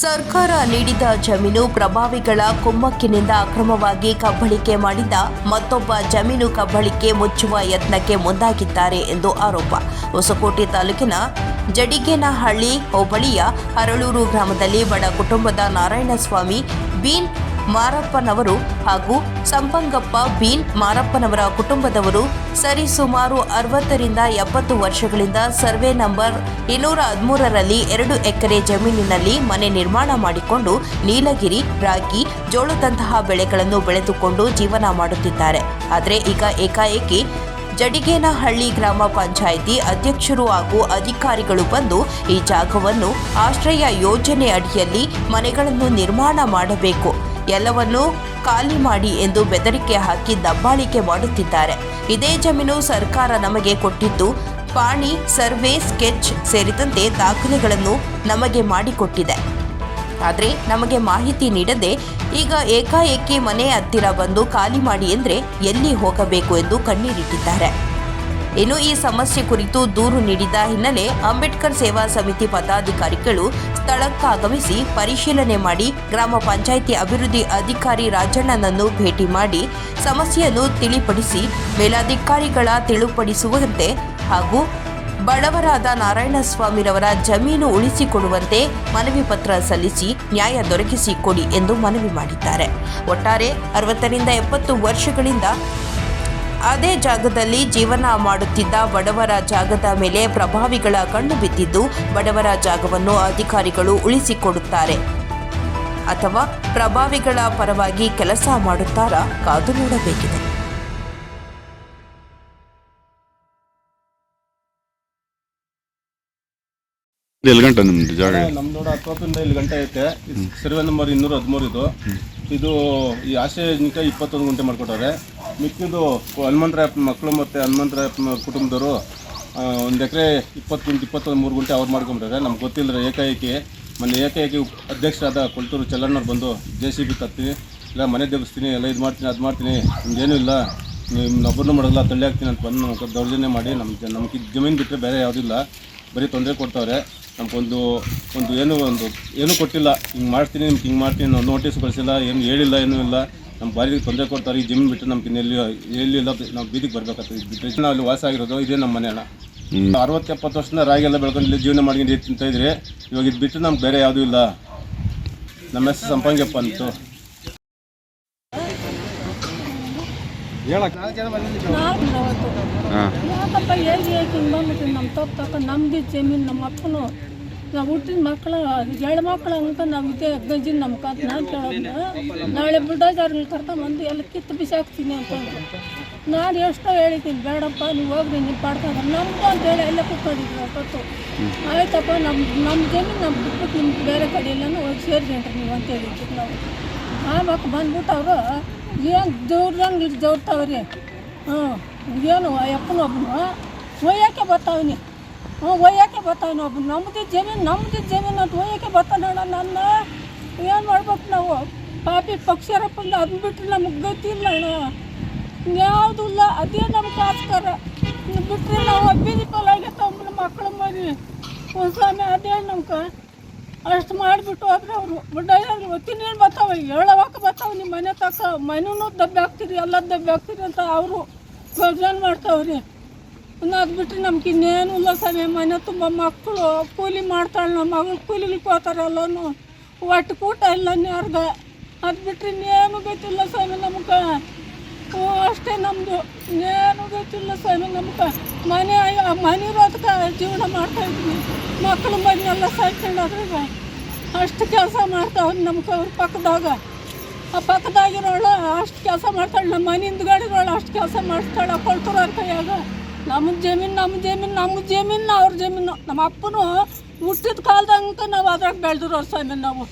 ಸರ್ಕಾರ ನೀಡಿದ ಜಮೀನು ಪ್ರಭಾವಿಗಳ ಕುಮ್ಮಕ್ಕಿನಿಂದ ಅಕ್ರಮವಾಗಿ ಕಬ್ಬಳಿಕೆ ಮಾಡಿದ ಮತ್ತೊಬ್ಬ ಜಮೀನು ಕಬ್ಬಳಿಕೆ ಮುಚ್ಚುವ ಯತ್ನಕ್ಕೆ ಮುಂದಾಗಿದ್ದಾರೆ ಎಂದು ಆರೋಪ. ಹೊಸಕೋಟೆ ತಾಲೂಕಿನ ಜಡಿಗೇನಹಳ್ಳಿ ಹೋಬಳಿಯ ಹರಳೂರು ಗ್ರಾಮದಲ್ಲಿ ಬಡ ಕುಟುಂಬದ ನಾರಾಯಣಸ್ವಾಮಿ, ಬೀನ್ ಮಾರಪ್ಪನವರು ಹಾಗೂ ಸಂಪಂಗಪ್ಪ ಬೀನ್ ಮಾರಪ್ಪನವರ ಕುಟುಂಬದವರು ಸರಿಸುಮಾರು ಅರವತ್ತರಿಂದ ಎಪ್ಪತ್ತು ವರ್ಷಗಳಿಂದ ಸರ್ವೆ ನಂಬರ್ ಇನ್ನೂರ ಹದಿಮೂರರಲ್ಲಿ ಎರಡು ಎಕರೆ ಜಮೀನಿನಲ್ಲಿ ಮನೆ ನಿರ್ಮಾಣ ಮಾಡಿಕೊಂಡು ನೀಲಗಿರಿ, ರಾಗಿ, ಜೋಳದಂತಹ ಬೆಳೆಗಳನ್ನು ಬೆಳೆದುಕೊಂಡು ಜೀವನ ಮಾಡುತ್ತಿದ್ದಾರೆ. ಆದರೆ ಈಗ ಏಕಾಏಕಿ ಜಡಿಗೇನಹಳ್ಳಿ ಗ್ರಾಮ ಪಂಚಾಯಿತಿ ಅಧ್ಯಕ್ಷರು ಹಾಗೂ ಅಧಿಕಾರಿಗಳು ಬಂದು ಈ ಜಾಗವನ್ನು ಆಶ್ರಯ ಯೋಜನೆ ಅಡಿಯಲ್ಲಿ ಮನೆಗಳನ್ನು ನಿರ್ಮಾಣ ಮಾಡಬೇಕು. ಎಲ್ಲವನ್ನೂ ಖಾಲಿ ಮಾಡಿ ಎಂದು ಬೆದರಿಕೆ ಹಾಕಿ ದಬ್ಬಾಳಿಕೆ ಮಾಡುತ್ತಿದ್ದಾರೆ. ಇದೇ ಜಮೀನು ಸರ್ಕಾರ ನಮಗೆ ಕೊಟ್ಟಿದ್ದು. ಪಾಣಿ, ಸರ್ವೆ, ಸ್ಕೆಚ್ ಸೇರಿದಂತೆ ದಾಖಲೆಗಳನ್ನು ನಮಗೆ ಮಾಡಿಕೊಟ್ಟಿದೆ. ಆದರೆ ನಮಗೆ ಮಾಹಿತಿ ನೀಡದೆ ಈಗ ಏಕಾಏಕಿ ಮನೆ ಹತ್ತಿರ ಬಂದು ಖಾಲಿ ಮಾಡಿ ಎಂದರೆ ಎಲ್ಲಿ ಹೋಗಬೇಕು ಎಂದು ಕಣ್ಣೀರಿಟ್ಟಿದ್ದಾರೆ. ಇನ್ನು ಈ ಸಮಸ್ಯೆ ಕುರಿತು ದೂರು ನೀಡಿದ ಹಿನ್ನೆಲೆ ಅಂಬೇಡ್ಕರ್ ಸೇವಾ ಸಮಿತಿ ಪದಾಧಿಕಾರಿಗಳು ಸ್ಥಳಕ್ಕಾಗಮಿಸಿ ಪರಿಶೀಲನೆ ಮಾಡಿ ಗ್ರಾಮ ಪಂಚಾಯಿತಿ ಅಭಿವೃದ್ಧಿ ಅಧಿಕಾರಿ ರಾಜಣ್ಣನನ್ನು ಭೇಟಿ ಮಾಡಿ ಸಮಸ್ಯೆಯನ್ನು ತಿಳಿಪಡಿಸಿ ಮೇಲಾಧಿಕಾರಿಗಳ ತಿಳಿಪಡಿಸುವಂತೆ ಹಾಗೂ ಬಡವರಾದ ನಾರಾಯಣಸ್ವಾಮಿರವರ ಜಮೀನು ಉಳಿಸಿಕೊಡುವಂತೆ ಮನವಿ ಪತ್ರ ಸಲ್ಲಿಸಿ ನ್ಯಾಯ ದೊರಕಿಸಿಕೊಡಿ ಎಂದು ಮನವಿ ಮಾಡಿದ್ದಾರೆ. ಒಟ್ಟಾರೆ ಅರವತ್ತರಿಂದ ಎಪ್ಪತ್ತು ವರ್ಷಗಳಿಂದ ಅದೇ ಜಾಗದಲ್ಲಿ ಜೀವನ ಮಾಡುತ್ತಿದ್ದ ಬಡವರ ಜಾಗದ ಮೇಲೆ ಪ್ರಭಾವಿಗಳ ಕಣ್ಣು ಬಿದ್ದಿದ್ದು ಬಡವರ ಜಾಗವನ್ನು ಅಧಿಕಾರಿಗಳು ಉಳಿಸಿಕೊಡುತ್ತಾರೆ. ಅಥವಾ ಪ್ರಭಾವಿಗಳ ಪರವಾಗಿ ಕೆಲಸ ಮಾಡುತ್ತಾರಾ? ಕಾದು ನೋಡಬೇಕಿದೆ. ಎಲ್ಲಿ ಗಂಟೆ ನಿಮ್ದು ಜಾಗ? ನಮ್ ನೋಡ ಹತ್ತೊಂಬತ್ತರಿಂದ ಇಲ್ಲಿ ಗಂಟೆ ಐತೆ. ಸರ್ವೆ ನಂಬರ್ ಇನ್ನೂರ ಹದಿಮೂರು ಇದು. ಇದು ಈ ಆಶಯ ಯೋಜನೆಗೆ ಇಪ್ಪತ್ತೊಂದು ಗಂಟೆ ಮಾಡ್ಕೊಟ್ಟವ್ರೆ. ಮಿಕ್ಕಿದು ಹನುಮಂತರಾಯಪ್ಪ ಮಕ್ಕಳು ಮತ್ತು ಹನುಮಂತರಾಯಪ್ಪನ ಕುಟುಂಬದವರು ಒಂದು ಎಕರೆ ಇಪ್ಪತ್ತು ಗುಂಟೆ ಇಪ್ಪತ್ತೊಂದು ಮೂರು ಗಂಟೆ ಅವ್ರು ಮಾಡ್ಕೊಂಬಿಟ್ಟಾರೆ. ನಮ್ಗೆ ಗೊತ್ತಿಲ್ಲದ್ರೆ ಏಕಾಏಕಿ ಮೊನ್ನೆ ಏಕಾಏಕಿ ಅಧ್ಯಕ್ಷರಾದ ಕೊಳ್ತೂರು ಚಲ್ಲಣ್ಣವ್ರು ಬಂದು ಜೆ ಸಿ ಬಿ ತತ್ತೀನಿ ಇಲ್ಲ ಮನೆ ದೇಗಿಸ್ತೀನಿ ಎಲ್ಲ ಇದು ಮಾಡ್ತೀನಿ ಅದು ಮಾಡ್ತೀನಿ ನಿಮ್ಗೇನೂ ಇಲ್ಲ. ನಿಮ್ಮನ್ನೊಬ್ಬರನ್ನೂ ಮಾಡೋಲ್ಲ ತಳ್ಳಿ ಹಾಕ್ತೀನಿ ಅಂತ ಬಂದು ನಮ್ಗೆ ದೌರ್ಜನ್ಯ ಮಾಡಿ ನಮ್ಮ ನಮ್ಗೆ ಜಮೀನು ಬಿಟ್ಟರೆ ಬೇರೆ ಯಾವುದಿಲ್ಲ ಬರೀ ತೊಂದರೆ ಕೊಡ್ತಾವ್ರೆ. ನಮ್ಗೊಂದು ಒಂದು ಏನು ಒಂದು ಏನೂ ಕೊಟ್ಟಿಲ್ಲ. ಹಿಂಗೆ ಮಾಡ್ತೀನಿ ನಿಮ್ಗೆ ಹಿಂಗೆ ಮಾಡ್ತೀನಿ ನಾವು ನೋಟಿಸ್ ಕಳಿಸಿಲ್ಲ ಏನು ಹೇಳಿಲ್ಲ ಏನೂ ಇಲ್ಲ. ನಮ್ಮ ಬಾರಿಗೆ ತೊಂದರೆ ಕೊಡ್ತಾರೆ ಈ ಜಿಮ್ ಬಿಟ್ಟು ನಮ್ಗೆ ಇನ್ನೆಲ್ಲಿ ಎಲ್ಲಿಲ್ಲ ನಾವು ಬೀದಿಗೆ ಬರ್ಬೇಕಾಗ್ತದೆ. ಇದು ಬಿಟ್ಟರೆ ನಾವು ಅಲ್ಲಿ ವಾಸ ಆಗಿರೋದು ಇದೇ ನಮ್ಮ ಮನೆ ಅಣ್ಣ. ಅರವತ್ತು ಎಪ್ಪತ್ತು ವರ್ಷದಿಂದ ರಾಗಿ ಎಲ್ಲ ಬೆಳ್ಕೊಂಡು ಇಲ್ಲಿ ಜೀವನ ಮಾಡ್ಕೊಂಡು ತಿಂತ ಇದ್ರೆ. ಇವಾಗ ಇದು ಬಿಟ್ಟು ನಮ್ಗೆ ಬೇರೆ ಯಾವುದೂ ಇಲ್ಲ. ನಮ್ಮ ಹೆಸರು ಸಂಪಂಗಪ್ಪ ಅಂತು. ಯಾಕಪ್ಪ ಹೇಗೆ ಬಂದ್ಬಿಟ್ಟು ನಮ್ಮ ತಪ್ಪು ನಮ್ದು ಜಮೀನು ನಮ್ಮ ಅಪ್ಪನು ನಾವು ಹುಟ್ಟಿದ ಮಕ್ಕಳು ಎಳ್ ಮಕ್ಕಳು ಅಂತ ನಾವು ಇದೇ ಗಂಜಿನ ನಮ್ಮ ಕಾತ್ ನಾನು ಕೇಳೋದು ನಾಳೆ ಬುಲ್ಡೋಜರ್ಗಳು ಕರ್ಕೊಂಬಂದು ಎಲ್ಲ ಕಿತ್ತು ಬಿಸಾಕ್ತೀನಿ ಅಂತಂದ್ರು ನಾನು ಎಷ್ಟೋ ಹೇಳಿದ್ದೀನಿ ಬೇಡಪ್ಪ ನೀವು ಹೋಗ್ರಿ ನೀವು ಪಾಡ್ಕೊಂಡ್ರೆ. ನಮ್ದು ಅಂತೇಳಿ ಎಲ್ಲ ಕೂತ್ಕೊಂಡಿದ್ರು ಅಪ್ಪತ್ತು ಆಯ್ತಪ್ಪ ನಮ್ಮ ನಮ್ಮ ಜಮೀನು ನಮ್ಮ ಬಿಟ್ಬಿಟ್ಟು ನಿಮ್ಗೆ ಬೇರೆ ಕಡೆ ಎಲ್ಲನೂ ಹೋಗಿ ಸೇರಿದೆ ನೀವು ಅಂತ ಹೇಳಿದ್ರು ನಾವು. ಆವಾಗ ಬಂದ್ಬಿಟ್ಟು ಅವರು ಏನು ಜೋರ್ದಂಗೆ ಇಲ್ಲಿ ಜೋರ್ತಾವ್ರಿ ಹ್ಞೂ, ಏನು ಅಪ್ಪನ ಒಬ್ಬನು ಒಯ್ಯೋಕ್ಕೆ ಬರ್ತಾವನಿ? ಹ್ಞೂ ಒಯ್ಯೋಕ್ಕೆ ಬರ್ತಾವನಿ ಒಬ್ಬನು ನಮ್ಮದು ಜಮೀನು ನಮ್ಮದು ಜಮೀನು ಅಂತ ಒಯ್ಯೋಕ್ಕೆ ಬರ್ತಾನಣ್ಣ ನನ್ನ? ಏನು ಮಾಡ್ಬೇಕು ನಾವು? ಪಾಪಿ ಪಕ್ಷರಪ್ಪಂದು ಅದನ್ನ ಬಿಟ್ಟರೆ ನಮಗೆ ಗೊತ್ತಿಲ್ಲ ಅಣ್ಣ. ಯಾವುದೂ ಇಲ್ಲ, ಅದೇ ನಮ್ಗೆ ಆಸ್ಕಾರ ಬಿಟ್ಟರೆ ನಾವು ಬೀದಿ ಪಾಲಾಗೈತೆ ತಮ್ಮ ಮಕ್ಕಳು ಮರಿ. ಸ್ವಾಮಿ ಅದೇ ನಮ್ಗೆ. ಅಷ್ಟು ಮಾಡಿಬಿಟ್ಟು ಹೋದ್ರೆ ಅವರು ಬಡ್ಡಾಗಿ ಒತ್ತಿನೇನು ಬರ್ತಾವೆ? ಹೇಳೋವಾಗ ಬರ್ತಾವೆ. ನಿಮ್ಮ ಮನೆ ತಕ್ಕ ಮನೆನೂ ದಬ್ಬೆ ಹಾಕ್ತೀರಿ ಎಲ್ಲ ದಬ್ಬೆ ಹಾಕ್ತೀರಿ ಅಂತ ಅವರು ಯೋಜನೆ ಮಾಡ್ತಾವ್ರಿ. ಅದು ಬಿಟ್ಟರೆ ನಮ್ಗೆ ಇನ್ನೇನು ಇಲ್ಲ ಸರಿ. ಮನೆ ತುಂಬ ಮಕ್ಕಳು, ಕೂಲಿ ಮಾಡ್ತಾಳೆ ನಮ್ಮ ಮಗಳು ಕೂಲಿಲಿಕ್ಕೆ ಹೋಗ್ತಾರೆ ಒಟ್ಟು ಕೂಟ ಇಲ್ಲ ಯಾರ್ಗ. ಅದು ಬಿಟ್ಟರೆ ಇನ್ನೇನು ಗೊತ್ತಿಲ್ಲ ಸ್ವಾಮಿ ನಮ್ಗೆ. ಅಷ್ಟೇ ನಮ್ಮದು ಏನು ಗೊತ್ತಿಲ್ಲ ಸ್ವಾಮಿ ನಮ್ಗೆ ಮನೆ ಮನೆ ಇರೋದಕ್ಕೆ ಜೀವನ ಮಾಡ್ತಾ ಇದ್ವಿ. ಮಕ್ಕಳು ಮನೆಯೆಲ್ಲ ಸಾಯ್ಕೊಂಡಾದ್ರೆ ಅಷ್ಟು ಕೆಲಸ ಮಾಡ್ತಾವ್ರಿ ನಮ್ಗೆ ಅವ್ರ ಪಕ್ಕದಾಗ. ಆ ಪಕ್ಕದಾಗಿರೋಳು ಅಷ್ಟು ಕೆಲಸ ಮಾಡ್ತಾಳೆ, ನಮ್ಮ ಮನೆ ಹಿಂದ್ಗಡೆಗಳು ಅಷ್ಟು ಕೆಲಸ ಮಾಡ್ತಾಳೆ ಕೊಳ್ತುರ ಕೈಯಾಗ. ನಮ್ಮ ಜಮೀನು ನಮ್ಮ ಜಮೀನು ನಮ್ಮ ಜಮೀನು, ಅವ್ರ ಜಮೀನು. ನಮ್ಮ ಅಪ್ಪನು ಹುಟ್ಟಿದ ಕಾಲದಂಗ ನಾವು ಅದ್ರಾಗ ಬೆಳೆದಿರೋರು ಸ್ವಾಮಿ ನಾವು.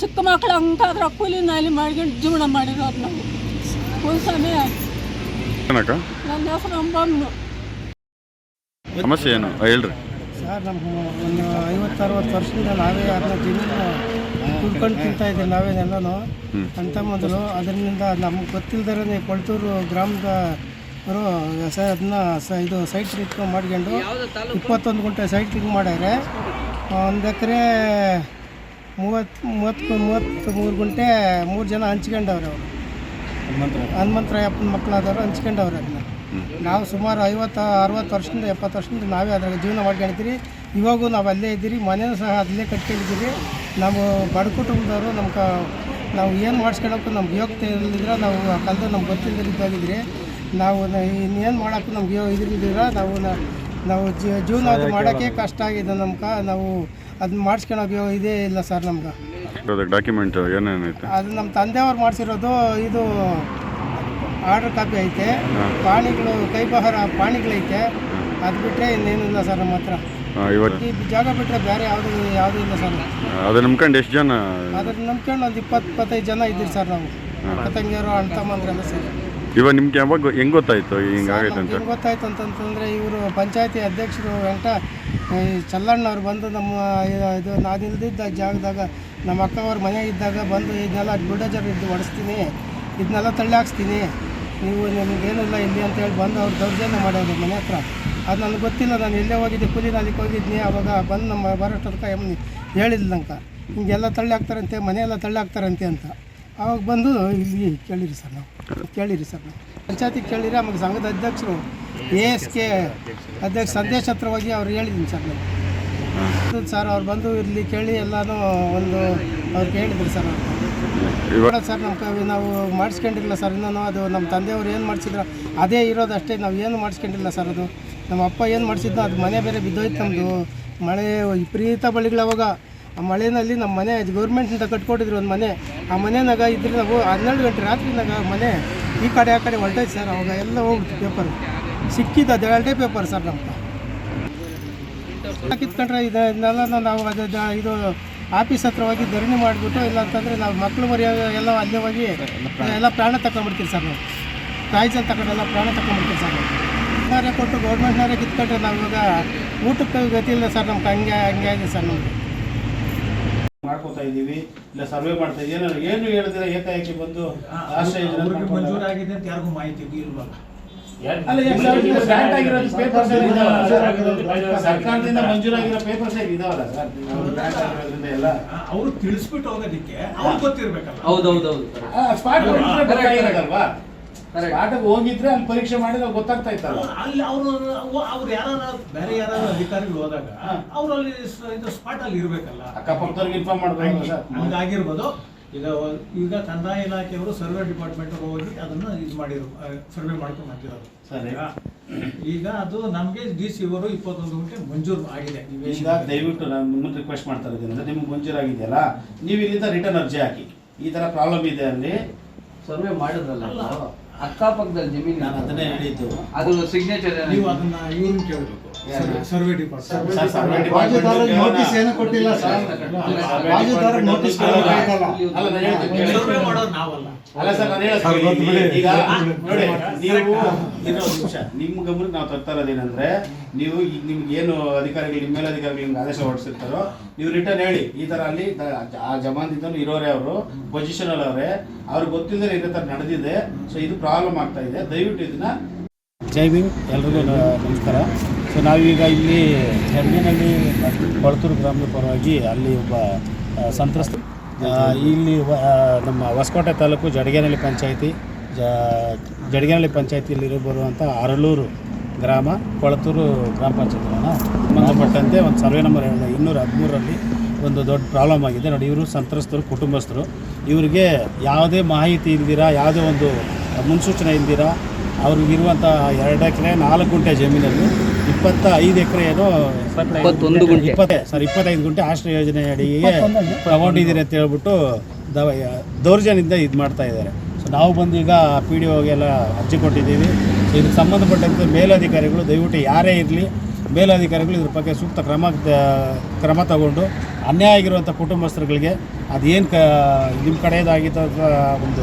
ಚಿಕ್ಕ ಮಕ್ಳು ಅದ್ರಾಗ ಕೂಲಿ ನಾಲಿ ಮಾಡ್ಕೊಂಡು ಜೀವನ ಮಾಡಿರೋರು ನಾವು. ಒಂದು ಸಮಯ ಏನಕ್ಕ? ನನ್ನ ಹೆಸರು ಅಂಬಮ್ಮನು ಸಮಸ್ಯೆ ಏನು? ಆ, ಹೇಳ್ರಿ. ಸರ್ ನಮ್ಗೆ ಒಂದು ಐವತ್ತು ಅರವತ್ತು ವರ್ಷದಿಂದ ನಾವೇ ಅದನ್ನ ಜಮೀನು ಕುಡ್ಕೊಂಡು ತಿಂತಾ ಇದ್ದೀವಿ ನಾವೇನೆಲ್ಲನೂ ಅಂತ ಮೊದಲು ಅದರಿಂದ ನಮ್ಗೆ ಗೊತ್ತಿಲ್ದರೆ ಕೊಳ್ತೂರು ಗ್ರಾಮದ ಅವರು ಸರ್ ಅದನ್ನ ಸ ಇದು ಸೈಟ್ ಟ್ರಿಪ್ ಮಾಡ್ಕೊಂಡು ಇಪ್ಪತ್ತೊಂದು ಗುಂಟೆ ಸೈಟ್ ಟ್ರಿಪ್ ಮಾಡ್ಯಾರೆ. ಒಂದು ಎಕರೆ ಮೂವತ್ತು ಮೂವತ್ತು ಮೂವತ್ತು ಮೂರು ಗುಂಟೆ ಮೂರು ಜನ ಹಂಚ್ಕೊಂಡವ್ರೆ. ಅವರು ಹನುಮಂತರ ಹನುಮಂತರಾಯಪ್ಪನ ಮಕ್ಕಳಾದವರು ಹಂಚ್ಕೊಂಡವ್ರು ಅದನ್ನ. ನಾವು ಸುಮಾರು ಐವತ್ತು ಅರವತ್ತು ವರ್ಷದಿಂದ ಎಪ್ಪತ್ತು ವರ್ಷದಿಂದ ನಾವೇ ಅದ್ರಾಗ ಜೀವನ ಮಾಡ್ಕೊಂಡಿದ್ದೀರಿ ಇವಾಗೂ ನಾವು ಅಲ್ಲೇ ಇದ್ದೀರಿ ಮನೇನೂ ಸಹ ಅಲ್ಲೇ ಕಟ್ಕೊಂಡಿದ್ದೀರಿ. ನಾವು ಬಡ ಕುಟುಂಬದವರು ನಮ್ಮ ಕ ನಾವು ಏನು ಮಾಡಿಸ್ಕೊಳಕ್ಕೂ ನಮ್ಗೆ ಯೋಗ್ಯತೆ ಇಲ್ಲದಿದ್ರೆ ನಾವು ಆ ಕಾಲದಲ್ಲಿ ನಮ್ಗೆ ಗೊತ್ತಿಲ್ಲದೆ ಇದ್ದಾಗಿದ್ರಿ ನಾವು ಇನ್ನೇನು ಮಾಡೋಕ್ಕೂ ನಮ್ಗೆ ಯೋ ಇದ್ರಿದ್ದೀರ ನಾವು ನಾವು ಜೀವನ ಅದು ಮಾಡೋಕ್ಕೆ ಕಷ್ಟ ಆಗಿದೆ ನಮ್ಗೆ. ನಾವು ಅದನ್ನ ಮಾಡಿಸ್ಕೊಳಕ್ಕೆ ಇದೇ ಇಲ್ಲ ಸರ್ ನಮ್ಗೆ. ಅದಕ್ಕೆ ಡಾಕ್ಯುಮೆಂಟ್ ಏನೇನೈತೆ ಅದು ನಮ್ಮ ತಂದೆಯವ್ರು ಮಾಡಿಸಿರೋದು ಇದು ಆರ್ಡರ್ ಕಾಪಿ ಐತೆ. ಪಾಣಿಗಳು ಕೈಬಹಾರ ಪಾಣಿಗಳೈತೆ. ಅದು ಬಿಟ್ಟರೆ ಇನ್ನೇನಿಲ್ಲ ಸರ್ ನಮ್ಮ ಹತ್ರ. ಇವತ್ತು ಈ ಜಾಗ ಬಿಟ್ಟರೆ ಬೇರೆ ಯಾವುದು ಯಾವುದೂ ಇಲ್ಲ ಸರ್. ಅದು ನಂಬ್ಕೊಂಡು ಎಷ್ಟು ಜನ? ಅದ್ರ ನಂಬ್ಕೊಂಡು ಒಂದು ಇಪ್ಪತ್ತು ಇಪ್ಪತ್ತೈದು ಜನ ಇದ್ದೀರಿ ಸರ್ ನಾವು. ಅಕ್ಕ ತಂಗಿಯರು ಅಣ್ಣ ತಮ್ಮಂದ್ರೆಲ್ಲ ಸರ್. ಇವಾಗ ನಿಮ್ಗೆ ಯಾವಾಗ ಹೆಂಗ್ ಗೊತ್ತಾಯ್ತು ಹಿಂಗಾಗೈತೆ ಅಂತ? ಹೆಂಗೆ ಗೊತ್ತಾಯ್ತು ಅಂತಂತಂದರೆ ಇವರು ಪಂಚಾಯತಿ ಅಧ್ಯಕ್ಷರು ವೆಂಕಟ ಈ ಚಲ್ಲಣ್ಣವ್ರು ಬಂದು ನಮ್ಮ ಇದು- ಇಲ್ದಿದ್ದ ಜಾಗದಾಗ ನಮ್ಮ ಅಕ್ಕವ್ರ ಮನೆ ಇದ್ದಾಗ ಬಂದು ಇದನ್ನೆಲ್ಲ ಬುಲ್ಡೋಜರ್ ಇದ್ದು ಹೊಡಿಸ್ತೀನಿ ಇದನ್ನೆಲ್ಲ ತಳ್ಳಿ ಹಾಕ್ಸ್ತೀನಿ ನೀವು ನಿಮಗೇನಿಲ್ಲ ಇಲ್ಲಿ ಅಂತ ಹೇಳಿ ಬಂದು ಅವ್ರು ದೌರ್ಜನ್ಯ ಮಾಡೋದು ಮನೆ ಹತ್ರ. ಅದು ನನಗೆ ಗೊತ್ತಿಲ್ಲ, ನಾನು ಎಲ್ಲೇ ಹೋಗಿದ್ದೆ ಕೂಲಿ ನಾಲಿಗೆ ಹೋಗಿದ್ನಿ, ಅವಾಗ ಬಂದು ನಮ್ಮ ಬರೋಷ್ಟೊತ್ಕ ಎಮ್ಮಿ ಹೇಳಿದ್ಲಂಕ ಹಿಂಗೆಲ್ಲ ತಳ್ಳಿ ಹಾಕ್ತಾರಂತೆ ಮನೆಯೆಲ್ಲ ತಳ್ಳಿ ಹಾಕ್ತಾರಂತೆ ಅಂತ. ಅವಾಗ ಬಂದು ಇಲ್ಲಿ ಕೇಳಿರಿ ಸರ್ ನಾವು, ಕೇಳಿರಿ ಸರ್ ನಾವು. ಕೇಳಿರಿ, ಆಮೇಲೆ ಸಂಘದ ಅಧ್ಯಕ್ಷರು, ಎ ಎಸ್ ಕೆ ಅಧ್ಯಕ್ಷ ಸಂದೇಶ್ ಹತ್ರ ಹೋಗಿ ಅವ್ರು ಹೇಳಿದ್ದೀನಿ ಸರ್ ನಾನು. ಸರ್ ಅವ್ರು ಬಂದು ಇಲ್ಲಿ ಕೇಳಿ ಎಲ್ಲಾನು ಒಂದು ಅವ್ರು ಕೇಳಿದ್ರು ಸರ್. ಇವಾಗ ಸರ್ ನಮ್ಮ ನಾವು ಮಾಡಿಸ್ಕೊಂಡಿಲ್ಲ ಸರ್ ಇನ್ನೂ ಅದು ನಮ್ಮ ತಂದೆಯವ್ರು ಏನು ಮಾಡಿಸಿದ್ರು ಅದೇ ಇರೋದಷ್ಟೇ ನಾವು ಏನು ಮಾಡಿಸ್ಕೊಂಡಿಲ್ಲ ಸರ್ ಅದು. ನಮ್ಮ ಅಪ್ಪ ಏನು ಮಾಡಿಸಿದ್ನೋ ಅದು ಮನೆ ಬೇರೆ ಬಿದ್ದೋಯ್ತು ನಮ್ಮದು ಮಳೆ ವಿಪರೀತ ಬಳಿಗಳವಾಗ ಆ ಮಳೆಯಲ್ಲಿ ನಮ್ಮ ಮನೆ ಗೌರ್ಮೆಂಟಿಂದ ಕಟ್ಕೊಟ್ಟಿದ್ರು ಒಂದು ಮನೆ. ಆ ಮನೆನಾಗ ಇದ್ರೆ ನಾವು ಹನ್ನೆರಡು ಗಂಟೆ ರಾತ್ರಿನಾಗ ಮನೆ ಈ ಕಡೆ ಆ ಕಡೆ ಹೊರಟೈತೆ ಸರ್ ಅವಾಗ ಎಲ್ಲ ಹೋಗ್ಬಿಟ್ಟು ಪೇಪರ್ ಸಿಕ್ಕಿದ್ದು ಅದು ಎರಡೇ ಪೇಪರ್ ಸರ್ ನಮ್ಗೆ ಕಿತ್ಕೊಂಡ್ರೆ ಇದನ್ನೆಲ್ಲ ನಾವು ಅದು ಇದು ಆಫೀಸ್ ಹತ್ರ ಹೋಗಿ ಧರಣಿ ಮಾಡಿಬಿಟ್ಟು ಇಲ್ಲ ಅಂತಂದರೆ ನಾವು ಮಕ್ಕಳು ಮರಿಯ ಎಲ್ಲ ಅಲ್ಲೇ ಹೋಗಿ ಎಲ್ಲ ಪ್ರಾಣ. ತಗೊಂಡ್ಬಿಡ್ತೀವಿ ಸರ್ ನಾವು. ಪಾಯ್ಸನ್ ತಗೊಂಡೆಲ್ಲ ಪ್ರಾಣ ತಗೊಂಡ್ಬಿಡ್ತೀವಿ ಸರ್ ನಾವು. ಕೊಟ್ಟು ಗೌರ್ಮೆಂಟ್ನವರೇ ಕಿತ್ಕೊಂಡ್ರೆ ನಾವು ಇವಾಗ ಊಟಕ್ಕೆ ಗತಿ ಇಲ್ಲ ಸರ್ ನಮ್ಗೆ ಹಂಗೆ ಹಂಗೆ ಆಗಿದೆ ಸರ್ ನಮಗೆ. ಮಾಡ್ಕೋತಾ ಇದ್ದೀವಿ. ಇಲ್ಲ ಸರ್ವೆ ಮಾಡ್ತಾ ಇದೀವಿ ಏನು ಏನು ಹೇಳಿದ್ರೆ ಏಕಾಏಕಿ ಬಂದು ಮಂಜೂರಾಗಿದೆ ಅಂತ ಯಾರಿಗೂ ಮಾಹಿತಿ ಇಲ್ವಲ್ಲ. ಸರ್ಕಾರದಿಂದ ಮಂಜೂರಾಗಿರೋ ಪೇಪರ್ಸ್ ಇದಾವಲ್ಲ ಸರ್? ಎಲ್ಲ? ಅವ್ರು ತಿಳಿಸ್ಬಿಟ್ಟು ಹೋಗೋದಿಕ್ಕೆ ಅವ್ರಿಗೆ ಗೊತ್ತಿರ್ಬೇಕಲ್ಲ ಹೌದೌದೌದು. ಸ್ಪಾಟ್ ಗೊತ್ತಾಗಿರೋದಲ್ವಾ? ಸ್ಪಾಟ್ ಹೋಗಿದ್ರೆ ಅಲ್ಲಿ ಪರೀಕ್ಷೆ ಮಾಡಿದ್ರೆ ಗೊತ್ತಾಗ್ತಾ ಇತ್ತಲ್ಲ ಅಲ್ಲಿ ಅವರು ಅವ್ರು ಯಾರು ಬೇರೆ ಯಾರು ಅಧಿಕಾರಿಗಳು ಹೋದಾಗ ಅವ್ರು ಅಲ್ಲಿ ಇದು ಸ್ಪಾಟ್ ಅಲ್ಲಿ ಇರ್ಬೇಕಲ್ಲ. ಅಕ್ಕಪಕ್ಕದವ್ರಿಗೆ ಇನ್ಫಾರ್ಮ್ ಮಾಡ್ಬೇಕು ಸರ್. ಹಂಗಾಗಿರ್ಬೋದು. ಈಗ ಈಗ ಕಂದಾಯ ಇಲಾಖೆಯವರು ಸರ್ವೆ ಡಿಪಾರ್ಟ್ಮೆಂಟ್ ಹೋಗಿ ಅದನ್ನ ಇದು ಮಾಡಿರು ಸರ್ವೆ ಮಾಡ್ಕೊಂಡು ಬಂದಿರೋದು. ಸರಿ. ಈಗ ಅದು ನಮಗೆ ಡಿ ಸಿ ಅವರು ಇಪ್ಪತ್ತೊಂದು ಗಂಟೆ ಮಂಜೂರು ಆಗಿದೆ ಈಗ ದಯವಿಟ್ಟು ನಾನು ನಿಮ್ಮನ್ನು ರಿಕ್ವೆಸ್ಟ್ ಮಾಡ್ತಾ ಇದ್ದೀನಿ ಅಂದ್ರೆ ನಿಮ್ಗೆ ಮಂಜೂರಾಗಿದೆಯಲ್ಲ? ನೀವು ಇಲ್ಲಿಂದ ರಿಟರ್ನ್ ಅರ್ಜಿ ಹಾಕಿ. ಈ ತರ ಪ್ರಾಬ್ಲಮ್ ಇದೆ ಅಲ್ಲಿ. ಸರ್ವೆ ಮಾಡಿದ್ರಲ್ಲ. ಅಕ್ಕಪಕ್ಕದಲ್ಲಿ ಜಮೀನು ನಾನು ಅದನ್ನೇ ಹೇಳಿದ್ದು. ಅದು ಸಿಗ್ನೇಚರ್ ನೀವು ಅದನ್ನ ಇವ್ರನ್ನ ಕೇಳಬೇಕು. Survey department sir, survey department notice ಏನು ಕೊಟ್ಟಿಲ್ಲ ಸರ್ ರಾಜಧಾನಿ ನೋಟಿಸ್ ಕೊಡಬೇಕಾಯ್ತಲ್ಲ ಅಲ್ಲ, ನಾನು ಹೇಳ್ತೀನಿ. ಸರ್ವೆ ಮಾಡೋದು ನಾವಲ್ಲ. ಅಲ್ಲ ಸರ್ ನಾನು ಹೇಳೋದು ಸರ್, ಕೇಳಿ. ಗೊತ್ತು ಬಿಡಿ. ಈಗ ನೋಡಿ ನೀವು ಇನ್ನೊಂದು ನಿಮಿಷ. ನಿಮ್ಮ ಗಮನಕ್ಕೆ ನಾವು ತರ್ತಾ ಇರೋದೇನಂದ್ರೆ ನೀವು ಈಗ ನಿಮ್ಗೆ ಏನು ಅಧಿಕಾರಿಗಳು ನಿಮ್ಮ ಮೇಲಧಿಕಾರಿಗಳು ನಿಮ್ಗೆ ಆದೇಶ ಹೊರಡಿಸಿರ್ತಾರೋ ನೀವು ರಿಟರ್ನ್ ಹೇಳಿ. ಈ ತರ ಅಲ್ಲಿ ಆ ಜಮಾನದಿಂದ ಇರೋರೆ ಅವರು ಪೊಸಿಷನ್ ಅಲ್ಲಿ ಅವರೇ. ಅವ್ರಿಗೆ ಗೊತ್ತಿಲ್ಲದೆ ಇದೇ ತರ ನಡೆದಿದೆ. ಸೊ ಇದು ಪ್ರಾಬ್ಲಮ್ ಆಗ್ತಾ ಇದೆ. ದಯವಿಟ್ಟು ಇದನ್ನ ಜೈ ಭೀಮ್, ಎಲ್ರಿಗೂ ನಮಸ್ಕಾರ. ಸೊ ನಾವೀಗ ಇಲ್ಲಿ ಹೆಮ್ಮಿನಲ್ಲಿ ಕೊಳತೂರು ಗ್ರಾಮದ ಪರವಾಗಿ ಅಲ್ಲಿ ಒಬ್ಬ ಸಂತ್ರಸ್ತ ಇಲ್ಲಿ ನಮ್ಮ ಹೊಸಕೋಟೆ ತಾಲೂಕು ಜಡಗೇನಹಳ್ಳಿ ಪಂಚಾಯಿತಿ, ಜ, ಜಡಗೇನಹಳ್ಳಿ ಪಂಚಾಯತಿಯಲ್ಲಿ ಬರುವಂಥ ಅರಳೂರು ಗ್ರಾಮ ಕೊಳತೂರು ಗ್ರಾಮ ಪಂಚಾಯತಿನ ಸಂಬಂಧಪಟ್ಟಂತೆ ಒಂದು ಸರ್ವೆ ನಂಬರ್ ಇನ್ನೂರ ಹದಿಮೂರರಲ್ಲಿ ಒಂದು ದೊಡ್ಡ ಪ್ರಾಬ್ಲಮ್ ಆಗಿದೆ. ನೋಡಿ, ಇವರು ಸಂತ್ರಸ್ತರು, ಕುಟುಂಬಸ್ಥರು. ಇವರಿಗೆ ಯಾವುದೇ ಮಾಹಿತಿ ಇಲ್ದಿರ, ಯಾವುದೇ ಒಂದು ಮುನ್ಸೂಚನೆ ಇಲ್ದಿರ ಅವ್ರಿಗಿರುವಂಥ ಎರಡು ಎಕರೆ ನಾಲ್ಕು ಗುಂಟೆ ಜಮೀನಲ್ಲಿ ಇಪ್ಪತ್ತ ಐದು ಎಕರೆ ಏನೋ ಇಪ್ಪತ್ತೊಂದು ಗುಂಟೆ. ಇಪ್ಪತ್ತೇ ಸರ್ ಇಪ್ಪತ್ತೈದು ಗುಂಟೆ ಆಶ್ರಯ ಯೋಜನೆ ಅಡಿಗೆ ತಗೊಂಡಿದ್ದೀರಿ ಅಂತ ಹೇಳ್ಬಿಟ್ಟು ದವ ದೌರ್ಜನ್ಯದಿಂದ ಇದು ಮಾಡ್ತಾ ಇದ್ದಾರೆ. ಸೊ ನಾವು ಬಂದು ಈಗ ಪಿ ಡಿ ಒಗೆಲ್ಲ ಅರ್ಜಿ ಕೊಟ್ಟಿದ್ದೀವಿ. ಸೊ ಇದಕ್ಕೆ ಸಂಬಂಧಪಟ್ಟಂತೆ ಮೇಲಧಿಕಾರಿಗಳು ದಯವಿಟ್ಟು ಯಾರೇ ಇರಲಿ ಮೇಲಧಿಕಾರಿಗಳು ಇದ್ರ ಬಗ್ಗೆ ಸೂಕ್ತ ಕ್ರಮ ಕ್ರಮ ತಗೊಂಡು ಅನ್ಯಾಯ ಆಗಿರುವಂಥ ಕುಟುಂಬಸ್ಥರುಗಳಿಗೆ ಅದೇನು ಕ ನಿಮ್ಮ ಕಡೆಯದಾಗಿದ್ದ ಒಂದು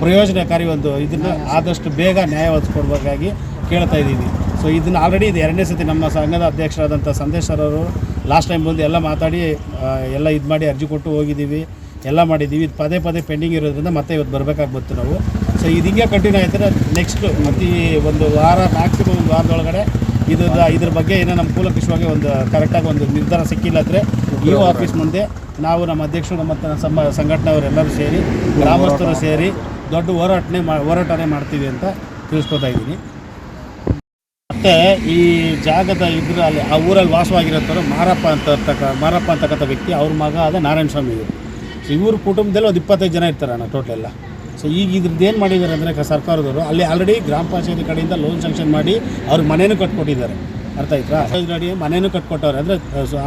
ಪ್ರಯೋಜನಕಾರಿ ಒಂದು ಇದನ್ನು ಆದಷ್ಟು ಬೇಗ ನ್ಯಾಯ ಒದಗಿಸ್ಕೊಡ್ಬೇಕಾಗಿ ಕೇಳ್ತಾ ಇದ್ದೀವಿ. ಸೊ ಇದನ್ನು ಆಲ್ರೆಡಿ ಇದು ಎರಡನೇ ಸತಿ ನಮ್ಮ ಸಂಘದ ಅಧ್ಯಕ್ಷರಾದಂಥ ಸಂದೇಶ್ ಸರ್ ಅವರು ಲಾಸ್ಟ್ ಟೈಮ್ ಬಂದು ಎಲ್ಲ ಮಾತಾಡಿ ಎಲ್ಲ ಇದು ಮಾಡಿ ಅರ್ಜಿ ಕೊಟ್ಟು ಹೋಗಿದ್ದೀವಿ ಎಲ್ಲ ಮಾಡಿದ್ದೀವಿ. ಇದು ಪದೇ ಪದೇ ಪೆಂಡಿಂಗ್ ಇರೋದ್ರಿಂದ ಮತ್ತೆ ಇವತ್ತು ಬರಬೇಕಾಗಿ ನಾವು. ಸೊ ಇದು ಹಿಂಗೆ ಕಂಟಿನ್ಯೂ ಆಯ್ತಾರೆ ನೆಕ್ಸ್ಟ್ ಪ್ರತಿ ಒಂದು ವಾರ ಮ್ಯಾಕ್ಸಿಮಮ್ ಒಂದು ವಾರದೊಳಗಡೆ ಇದರ ಇದ್ರ ಬಗ್ಗೆ ಏನೋ ನಮ್ಮ ಕೂಲಕೃಷವಾಗಿ ಒಂದು ಕರೆಕ್ಟಾಗಿ ಒಂದು ನಿರ್ಧಾರ ಸಿಕ್ಕಿಲ್ಲ ಅಂದರೆ ಇ ಆಫೀಸ್ ಮುಂದೆ ನಾವು ನಮ್ಮ ಅಧ್ಯಕ್ಷರು ಮತ್ತು ನಮ್ಮ ಸಂಘಟನೆಯವರೆಲ್ಲರೂ ಸೇರಿ ಗ್ರಾಮಸ್ಥರು ಸೇರಿ ದೊಡ್ಡ ಹೋರಾಟನೆ ಮಾ ಹೋರಾಟನೇ ಮಾಡ್ತೀವಿ ಅಂತ ತಿಳಿಸ್ಕೊತಾ ಇದ್ದೀನಿ. ಮತ್ತು ಈ ಜಾಗದ ಇದ್ರ ಅಲ್ಲಿ ಆ ಊರಲ್ಲಿ ವಾಸವಾಗಿರೋಂಥವ್ರು ಮಾರಪ್ಪ ಅಂತ ಇರ್ತಕ್ಕ ಮಾರಪ್ಪ ಅಂತಕ್ಕಂಥ ವ್ಯಕ್ತಿ ಅವ್ರ ಮಗ ಆದ ನಾರಾಯಣ ಸ್ವಾಮಿ ಇವರು. ಸೊ ಇವ್ರ ಕುಟುಂಬದಲ್ಲಿ ಒಂದು ಇಪ್ಪತ್ತೈದು ಜನ ಇರ್ತಾರೆ ಅಣ್ಣ ಟೋಟಲ್ ಎಲ್ಲ. ಸೊ ಈಗ ಇದ್ರದ್ದು ಏನು ಮಾಡಿದ್ದಾರೆ ಅಂದರೆ ಸರ್ಕಾರದವರು, ಅಲ್ಲಿ ಆಲ್ರೆಡಿ ಗ್ರಾಮ ಪಂಚಾಯತಿ ಕಡೆಯಿಂದ ಲೋನ್ ಸ್ಯಾಂಕ್ಷನ್ ಮಾಡಿ ಅವ್ರ ಮನೆಯೂ ಕಟ್ಕೊಟ್ಟಿದ್ದಾರೆ. ಅರ್ಥ ಆಯ್ತಾ? ಅಡಿ ಮನೆಯೂ ಕಟ್ಕೊಟ್ಟವ್ರೆ. ಅಂದರೆ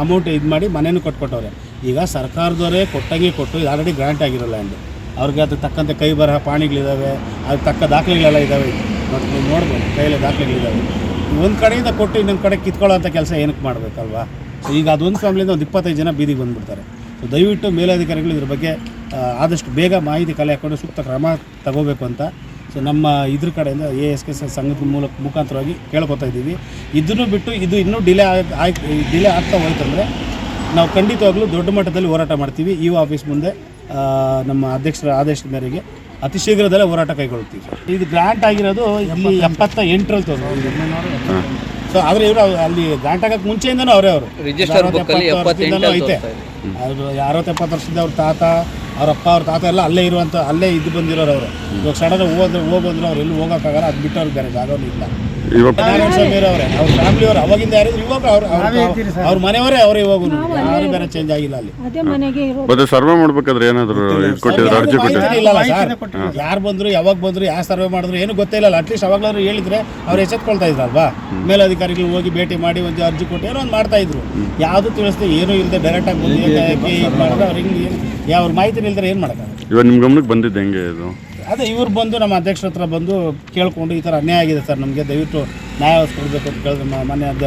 ಅಮೌಂಟ್ ಇದು ಮಾಡಿ ಮನೆಯೂ ಕಟ್ಕೊಟ್ಟವ್ರೆ. ಈಗ ಸರ್ಕಾರದವರೇ ಕೊಟ್ಟಂಗೆ ಕೊಟ್ಟು ಇದು ಆಲ್ರೆಡಿ ಗ್ರಾಂಟ್ ಆಗಿರೋ ಲ್ಯಾಂಡ್ ಅವ್ರಿಗೆ ಅದಕ್ಕೆ ತಕ್ಕಂತೆ ಕೈ ಬರಹ ಪಾಣಿಗಳಿದ್ದಾವೆ ಅದಕ್ಕೆ ತಕ್ಕ ದಾಖಲೆಗಳೆಲ್ಲ ಇದ್ದಾವೆ. ಮತ್ತು ನೀವು ನೋಡ್ಬೋದು, ಕೈಯಲ್ಲಿ ದಾಖಲೆಗಳಿದ್ದಾವೆ. ಒಂದು ಕಡೆಯಿಂದ ಕೊಟ್ಟು ಇನ್ನೊಂದು ಕಡೆ ಕಿತ್ಕೊಳ್ಳೋ ಅಂಥ ಕೆಲಸ ಏನಕ್ಕೆ ಮಾಡಬೇಕಲ್ವಾ? ಸೊ ಈಗ ಅದೊಂದು ಫ್ಯಾಮಿಲಿಯಿಂದ ಒಂದು ಇಪ್ಪತ್ತೈದು ಜನ ಬೀದಿಗೆ ಬಂದುಬಿಡ್ತಾರೆ. ಸೊ ದಯವಿಟ್ಟು ಮೇಲಧಿಕಾರಿಗಳು ಇದ್ರ ಬಗ್ಗೆ ಆದಷ್ಟು ಬೇಗ ಮಾಹಿತಿ ಕಲೆ ಹಾಕೊಂಡು ಸೂಕ್ತ ಕ್ರಮ ತಗೋಬೇಕು ಅಂತ. ಸೊ ನಮ್ಮ ಇದ್ರ ಕಡೆಯಿಂದ ಎ ಎಸ್ ಕೆ ಸಂಘದ ಮೂಲಕ ಮುಖಾಂತರವಾಗಿ ಕೇಳ್ಕೊತಾ ಇದ್ದೀವಿ. ಇದನ್ನು ಬಿಟ್ಟು ಇದು ಇನ್ನೂ ಡಿಲೇ ಆಗಿ ಡಿಲೇ ಆಗ್ತಾ ಹೋಯ್ತಂದರೆ ನಾವು ಖಂಡಿತವಾಗ್ಲೂ ದೊಡ್ಡ ಮಟ್ಟದಲ್ಲಿ ಹೋರಾಟ ಮಾಡ್ತೀವಿ. ಇ ಆಫೀಸ್ ಮುಂದೆ ನಮ್ಮ ಅಧ್ಯಕ್ಷರ ಆದೇಶದ ಮೇರೆಗೆ ಅತಿ ಶೀಘ್ರದಲ್ಲೇ ಹೋರಾಟ ಕೈಗೊಳ್ಳುತ್ತೀವಿ. ಇದು ಗ್ರಾಂಟ್ ಆಗಿರೋದು ಇಲ್ಲಿ ಎಪ್ಪತ್ತ ಎಂಟರಲ್ಲಿ ತೋರಿಸ್ತೀವಿ ಸೊ ಆದರೆ ಇವರು ಅಲ್ಲಿ ಗ್ರಾಂಟ್ ಆಗಕ್ಕೆ ಮುಂಚೆಯಿಂದನೂ ಅವರೇ ಅವರು. ಐತೆ. ಅವರು ಅರವತ್ತು ಎಪ್ಪತ್ತು ವರ್ಷದಿಂದ ಅವ್ರ ತಾತ ಅವ್ರ ಅಪ್ಪ ಅವ್ರ ತಾತ ಎಲ್ಲ ಅಲ್ಲೇ ಇರುವಂಥ ಅಲ್ಲೇ ಇದ್ದು ಬಂದಿರೋರು ಅವರು. ಇವಾಗ ಸಡನ್ ಹೋದ್ರೆ ಹೋಗೋದ್ರು ಅವ್ರು ಎಲ್ಲಿ ಹೋಗೋಕ್ಕಾಗಲ್ಲ ಅದು ಬಿಟ್ಟು ಅವ್ರಿಗೆ ಬೇರೆ ಜಾಗವೂ ಇಲ್ಲ. ನಾರಾಯಣ ಸ್ವಾಮಿ ಅವರೇ ಅವ್ರ ಫ್ಯಾಮಿಲಿ ಅವರು ಅವಾಗಿಂದ ಯಾರಿದ್ರು ಇವಾಗ ಅವ್ರ ಅವ್ರ ಮನೆಯವರೇ ಅವರೇ ಇವಾಗ ಯಾರು ಬೇರೆ ಚೇಂಜ್ ಆಗಿಲ್ಲ ಅಲ್ಲಿ. ಅದೇ ಮನೆಗೆ ಇರೋದು. ಮತ್ತೆ ಸರ್ವೆ ಮಾಡ್ಬೇಕಾದ್ರೆ ಏನಾದ್ರು ಕೊಟ್ಟಿದ್ರು ಅರ್ಜಿ ಕೊಟ್ಟಿದ್ರು? ಸರ್. ಯಾರು ಬಂದ್ರು ಯಾವಾಗ ಬಂದ್ರು ಯಾವ ಸರ್ವೆ ಮಾಡಿದ್ರು ಏನು ಗೊತ್ತೇ ಇಲ್ಲ ಅಟ್ಲೀಸ್ಟ್ ಅವಾಗ್ಲಾದ್ರು ಹೇಳಿದ್ರೆ ಅವ್ರು ಎಚ್ಚೆತ್ಕೊಳ್ತಾ ಇದ್ರಲ್ವಾ? ಮೇಲಧಿಕಾರಿಗಳು ಹೋಗಿ ಭೇಟಿ ಮಾಡಿ ಒಂದು ಅರ್ಜಿ ಕೊಟ್ಟು ಏನೋ ಒಂದು ಮಾಡ್ತಾ ಇದ್ರು. ಯಾವುದು ತಿಳಿಸ್ದೆ ಏನೂ ಇಲ್ಲದೆ ಡೈರೆಕ್ಟ್ ಆಗಿ ಬಂದು ಮಾಡಿದ್ರೆ ಅವ್ರಿಗೆ ಅವ್ರ ಮಾಹಿತಿ ಇಲ್ದ್ರೆ ಏನು ಮಾಡೋಕ್ಕಾಗುತ್ತೆ ಇವಾಗ ನಿಮ್ಮ ಗಮನಕ್ಕೆ ಬಂದಿದ್ದು ಹೆಂಗೆ ಇದು? ಅದೇ ಇವ್ರು ಬಂದು ನಮ್ಮ ಅಧ್ಯಕ್ಷರ ಹತ್ರ ಬಂದು ಕೇಳ್ಕೊಂಡು ಈ ಥರ ಅನ್ಯಾಯ ಆಗಿದೆ ಸರ್ ನಮಗೆ ದಯವಿಟ್ಟು ನ್ಯಾಯ ಕೊಡಬೇಕು ಅಂತ ಕೇಳಿದ್ರೆ ಮ- ಮೊನ್ನೆ ಅದ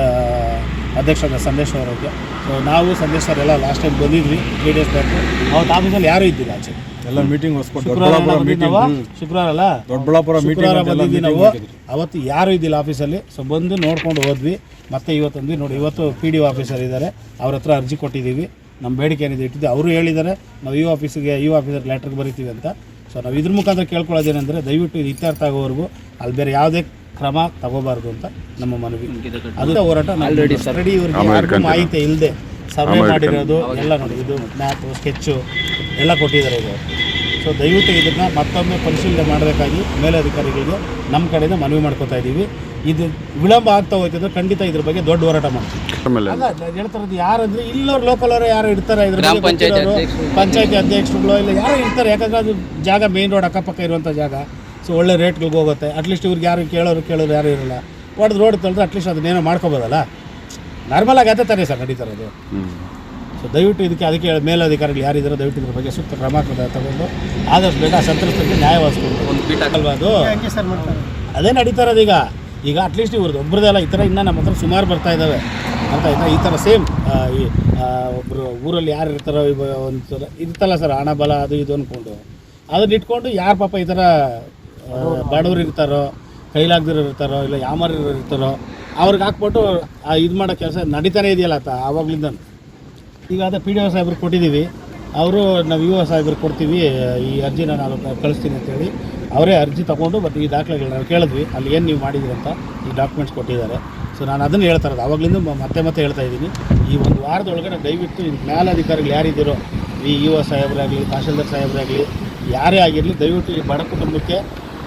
ಅಧ್ಯಕ್ಷರ ಸಂದೇಶ ಅವರಿಗೆ. ಸೊ ನಾವು ಸಂದೇಶ ಸರ್ ಎಲ್ಲ ಲಾಸ್ಟ್ ಟೈಮ್ ಬಂದಿದ್ವಿ ತ್ರೀ ಡೇಸ್ ಬ್ಯಾಕ್ ಅವತ್ತು ಆಫೀಸಲ್ಲಿ ಯಾರೂ ಇದ್ದಿಲ್ಲ ಆಚೆ. ಎಲ್ಲ ಮೀಟಿಂಗ್ ಶುಕ್ರವಾರ ನಾವು. ಶುಕ್ರವಾರ ಅಲ್ಲ? ದೊಡ್ಡಬಳ್ಳಾಪುರ ಶುಕ್ರವಾರ ಬಂದಿದ್ವಿ ನಾವು ಅವತ್ತು ಯಾರು ಇದ್ದಿಲ್ಲ ಆಫೀಸಲ್ಲಿ. ಸೊ ಬಂದು ನೋಡ್ಕೊಂಡು ಹೋದ್ವಿ. ಮತ್ತೆ ಇವತ್ತು ಅಂದ್ವಿ ನೋಡಿ ಇವತ್ತು ಪಿ ಡಿ ಒ ಆಫೀಸರ್ ಇದ್ದಾರೆ. ಅವ್ರ ಹತ್ರ ಅರ್ಜಿ ಕೊಟ್ಟಿದ್ದೀವಿ. ನಮ್ಮ ಬೇಡಿಕೆ ಏನಿದೆ ಇಟ್ಟಿದ್ದು. ಅವರು ಹೇಳಿದ್ದಾರೆ ನಾವು ಯು ಆಫೀಸಿಗೆ ಯು ಆಫೀಸರ್ ಲೆಟ್ರಿಗೆ ಬರಿತೀವಿ ಅಂತ. ಸೊ ನಾವು ಇದ್ರ ಮುಖಾಂತರ ಕೇಳ್ಕೊಳ್ಳೋದೇನೆಂದರೆ ದಯವಿಟ್ಟು ಇದು ಇತ್ಯರ್ಥ ಆಗೋವರೆಗೂ ಅಲ್ಲಿ ಬೇರೆ ಯಾವುದೇ ಕ್ರಮ ತಗೋಬಾರ್ದು ಅಂತ ನಮ್ಮ ಮನವಿ. ಅಂತ ಹೋರಾಟ ಆಲ್ರೆಡಿ ಇವರಿಗೆ ಯಾರಿಗೂ ಮಾಹಿತಿ ಇಲ್ಲದೆ ಸರ್ವೆ ಮಾಡಿರೋದು ಎಲ್ಲ ನೋಡಿ ಇದು ಮ್ಯಾಪು ಸ್ಕೆಚ್ಚು ಎಲ್ಲ ಕೊಟ್ಟಿದ್ದಾರೆ ಇದು ಸೊ ದಯವಿಟ್ಟು ಇದನ್ನು ಮತ್ತೊಮ್ಮೆ ಪರಿಶೀಲನೆ ಮಾಡಬೇಕಾಗಿ ಮೇಲಧಿಕಾರಿಗಳಿಗೆ ನಮ್ಮ ಕಡೆಯಿಂದ ಮನವಿ ಮಾಡ್ಕೋತಾ ಇದ್ದೀವಿ ಇದು ವಿಳಂಬ ಆಗ್ತಾ ಹೋಯ್ತಂದ್ರೆ ಖಂಡಿತ ಇದ್ರ ಬಗ್ಗೆ ದೊಡ್ಡ ಹೋರಾಟ ಮಾಡ್ತೀವಿ. ಆಮೇಲೆ ಅಲ್ಲ ಹೇಳ್ತಿರೋದು ಯಾರಂದ್ರೆ ಇಲ್ಲವ್ರು ಲೋಕಲ್ ಅವರು ಯಾರು ಇರ್ತಾರೆ ಇದ್ರ ಪಂಚಾಯತಿ. ಅಧ್ಯಕ್ಷರುಗಳು. ಇಲ್ಲ ಯಾರು ಇರ್ತಾರೆ ಯಾಕಂದ್ರೆ ಅದು ಜಾಗ ಮೇನ್ ರೋಡ್ ಅಕ್ಕಪಕ್ಕ ಇರುವಂಥ ಜಾಗ. ಸೊ ಒಳ್ಳೆ ರೇಟ್ಗಳಿಗೆ ಹೋಗುತ್ತೆ. ಅಟ್ಲೀಸ್ಟ್ ಇವ್ರಿಗೆ ಯಾರು ಕೇಳೋರು ಕೇಳೋರು ಯಾರು ಇರಲ್ಲ. ಹೊಡೆದು ರೋಡ್ ತಂದ್ರೆ ಅಟ್ಲೀಸ್ಟ್ ಅದನ್ನೇನೋ ಮಾಡ್ಕೋಬೋದಲ್ಲ? ನಾರ್ಮಲ್ ಆಗಿ ಅದೇ ತಾನೇ ಸರ್ ನಡೀತಾ ಅದು ಸೊ ದಯವಿಟ್ಟು ಇದಕ್ಕೆ ಅದಕ್ಕೆ ಮೇಲಧಿಕಾರಿಗಳು ಯಾರಿದ್ದಾರೆ ದಯವಿಟ್ಟು ಇದ್ರ ಬಗ್ಗೆ ಸೂಕ್ತ ಕ್ರಮ ತಗೊಂಡು ಆದಷ್ಟು ಬೇಗ ಸಂತ್ರಸ್ತರಿಗೆ ನ್ಯಾಯ ಅಲ್ವಾ ಅದು? ಹಂಗೆ ಸರ್ ಮಾಡ್ತಾರೆ? ಅದೇ ನಡೀತಾ ಇರೋದು ಈಗ. ಈಗ ಅಟ್ಲೀಸ್ಟ್ ಇವ್ರದ್ದು ಒಬ್ಬರದೆಲ್ಲ ಈ ಥರ ಇನ್ನೂ ನಮ್ಮ ಹತ್ರ ಸುಮಾರು ಬರ್ತಾ ಇದ್ದಾವೆ ಅಂತ ಆಯ್ತಾ ಈ ಥರ ಸೇಮ್ ಈ ಒಬ್ಬರು ಊರಲ್ಲಿ ಯಾರು ಇರ್ತಾರೋ ಇವ ಒಂದು ಸಲ ಇರ್ತಲ್ಲ ಸರ್ ಹಣ ಬಲ ಅದು ಇದು ಅಂದ್ಕೊಂಡು ಅದನ್ನ ಇಟ್ಕೊಂಡು ಯಾರು ಪಾಪ ಈ ಥರ ಬಡವರು ಇರ್ತಾರೋ, ಕೈಲಾಗ್ದಿರೋ ಇರ್ತಾರೋ, ಇಲ್ಲ ಯಾಮಾರಿರೋ ಇರ್ತಾರೋ, ಅವ್ರಿಗೆ ಹಾಕ್ಬಿಟ್ಟು ಇದು ಮಾಡೋ ಕೆಲಸ ನಡೀತಾನೆ ಇದೆಯಲ್ಲ ಆತ ಆವಾಗ್ಲಿಂದ ಈಗ ಅದೇ ಪಿ ಡಿ ಒ ಸಾಹೇಬ್ರಿಗೆ ಕೊಟ್ಟಿದ್ದೀವಿ ಅವರು ನಾವು ಯು ಒ ಸಾಹೇಬ್ರಿಗೆ ಕೊಡ್ತೀವಿ, ಈ ಅರ್ಜಿನ ನಾನು ಕಳಿಸ್ತೀನಿ ಅಂತೇಳಿ. ಅವರೇ ಅರ್ಜಿ ತಗೊಂಡು ಬಟ್ ಈ ದಾಖಲೆಗಳನ್ನ ನಾವು ಕೇಳಿದ್ವಿ. ಅಲ್ಲಿ ಏನು ನೀವು ಮಾಡಿದ್ರಿ ಅಂತ ಈ ಡಾಕ್ಯುಮೆಂಟ್ಸ್ ಕೊಟ್ಟಿದ್ದಾರೆ. ಸೊ ನಾನು ಅದನ್ನು ಹೇಳ್ತಾ ಇರೋದು. ಅವಾಗಲಿಂದ ಮತ್ತೆ ಮತ್ತೆ ಹೇಳ್ತಾ ಇದ್ದೀನಿ. ಈ ಒಂದು ವಾರದೊಳಗಡೆ ದಯವಿಟ್ಟು ಈ ಮೇಲಧಿಕಾರಿಗಳು ಯಾರಿದ್ದೀರೋ, ಈ ಇ ಒ ಸಾಹೇಬರಾಗಲಿ, ತಹಶೀಲ್ದಾರ್ ಸಾಹೇಬರಾಗಲಿ, ಯಾರೇ ಆಗಿರಲಿ, ದಯವಿಟ್ಟು ಈ ಬಡ ಕುಟುಂಬಕ್ಕೆ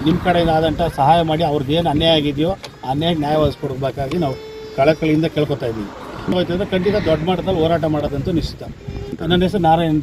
ನಿಮ್ಮ ಕಡೆಯಿಂದ ಆದಂಥ ಸಹಾಯ ಮಾಡಿ. ಅವ್ರದ್ದು ಏನು ಅನ್ಯಾಯ ಆಗಿದೆಯೋ, ಆ ಅನ್ಯಾಯಕ್ಕೆ ನ್ಯಾಯ ನಾವು ಕಳಕಳಿಯಿಂದ ಕೇಳ್ಕೊತಾ ಇದ್ದೀವಿ. ಹೋಯ್ತು ಅಂದರೆ ಖಂಡಿತ ದೊಡ್ಡ ಮಟ್ಟದಲ್ಲಿ ಹೋರಾಟ ಮಾಡೋದಂತೂ ನಿಶ್ಚಿತ. ನನ್ನ ಹೆಸರು ನಾರಾಯಣ